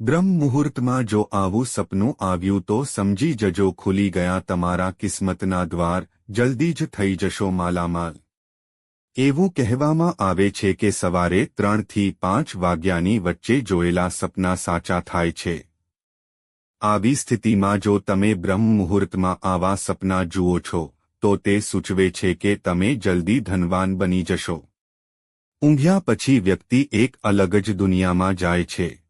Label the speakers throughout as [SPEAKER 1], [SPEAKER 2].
[SPEAKER 1] બ્રહ્મ મુહૂર્તમાં જો આવું સપનું આવ્યું તો સમજી જજો ખુલી ગયા તમારા કિસ્મતના દ્વાર, જલ્દી જ થઈ જશો માલામાલ. એવું કહેવામાં આવે છે કે સવારે ત્રણથી પાંચ વાગ્યાની વચ્ચે જોયેલા સપના સાચા થાય છે. આવી સ્થિતિમાં જો તમે બ્રહ્મ મુહૂર્તમાં આવા સપના જુઓ છો, તો તે સૂચવે છે કે તમે જલ્દી ધનવાન બની જશો. ઊંઘ્યા પછી વ્યક્તિ એક અલગ જ દુનિયામાં જાય છે.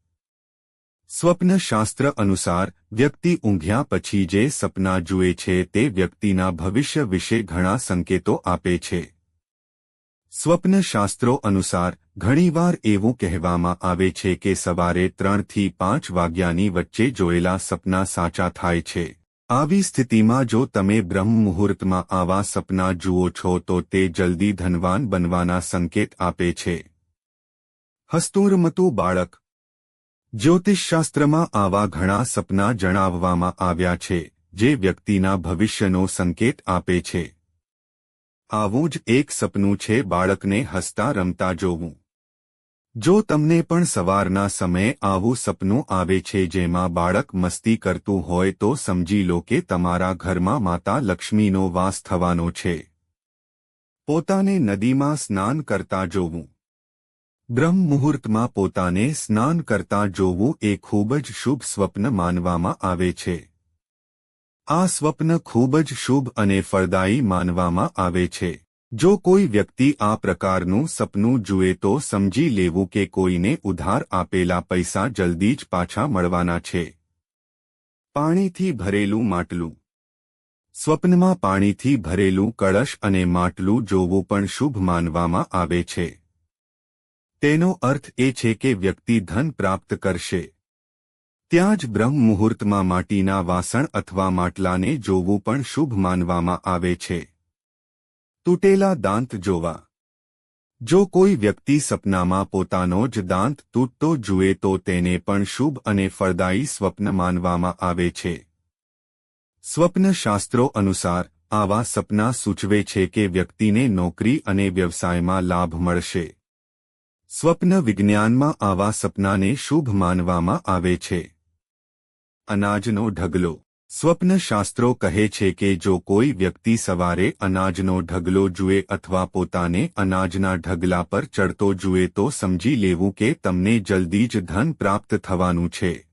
[SPEAKER 1] સ્વપ્નશાસ્ત્ર અનુસાર, વ્યક્તિ ઊંઘ્યા પછી જે સપના જુએ છે તે વ્યક્તિના ભવિષ્ય વિશે ઘણા સંકેતો આપે છે. સ્વપ્નશાસ્ત્રો અનુસાર, ઘણીવાર એવું કહેવામાં આવે છે કે સવારે ત્રણથી પાંચ વાગ્યાની વચ્ચે જોયેલા સપના સાચા થાય છે. આવી સ્થિતિમાં જો તમે બ્રહ્મ મુહૂર્તમાં આવા સપના જુઓ છો તો તે જલ્દી ધનવાન બનવાના સંકેત આપે છે. હસ્તુરમતું બાળક જ્યોતિષશાસ્ત્રમાં આવા ઘણા સપના જણાવવામાં આવ્યા છે, જે વ્યક્તિના ભવિષ્યનો સંકેત આપે છે. આવું જ એક સપનું છે બાળકને હસતા રમતા જોવું. જો તમને પણ સવારના સમયે આવું સપનું આવે છે જેમાં બાળક મસ્તી કરતું હોય તો સમજી લો કે તમારા ઘરમાં માતા લક્ષ્મીનો વાસ થવાનો છે. પોતાને નદીમાં સ્નાન કરતા જોવું. બ્રહ્મ મુહૂર્તમાં પોતાને સ્નાન કરતા જોવું એ ખૂબ જ શુભ સ્વપ્ન માનવામાં આવે છે. આ સ્વપ્ન ખૂબ જ શુભ અને ફળદાયી માનવામાં આવે છે. જો કોઈ વ્યક્તિ આ પ્રકારનું સપનું જુએ તો સમજી લેવું કે કોઈને ઉધાર આપેલા પૈસા જલ્દી જ પાછા મળવાના છે. પાણીથી ભરેલું માટલું. સ્વપ્નમાં પાણીથી ભરેલું કળશ અને માટલું જોવું પણ શુભ માનવામાં આવે છે. તેનો અર્થ એ છે કે વ્યક્તિ ધન પ્રાપ્ત કરશે. ત્યાં જ બ્રહ્મ મુહૂર્તમાં માટીના વાસણ અથવા માટલાને જોવું પણ શુભ માનવામાં આવે છે. તૂટેલા દાંત જોવા. જો કોઈ વ્યક્તિ સપનામાં પોતાનો જ દાંત તૂટતો જુએ તો તેને પણ શુભ અને ફળદાયી સ્વપ્ન માનવામાં આવે છે. સ્વપ્નશાસ્ત્રો અનુસાર, આવા સપના સૂચવે છે કે વ્યક્તિને નોકરી અને વ્યવસાયમાં લાભ મળશે. સ્વપ્ન વિજ્ઞાનમાં આવા સપનાને શુભ માનવામાં આવે છે. અનાજનો ઢગલો. સ્વપ્નશાસ્ત્રો કહે છે કે જો કોઈ વ્યક્તિ સવારે અનાજનો ઢગલો જુએ અથવા પોતાને અનાજના ઢગલા પર ચડતો જુએ તો સમજી લેવું કે તમને જલ્દી જ ધન પ્રાપ્ત થવાનું છે.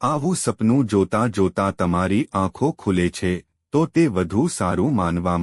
[SPEAKER 1] આવું સપનું જોતા જોતા તમારી આંખો ખુલે છે, તો તે વધુ સારું માનવામાં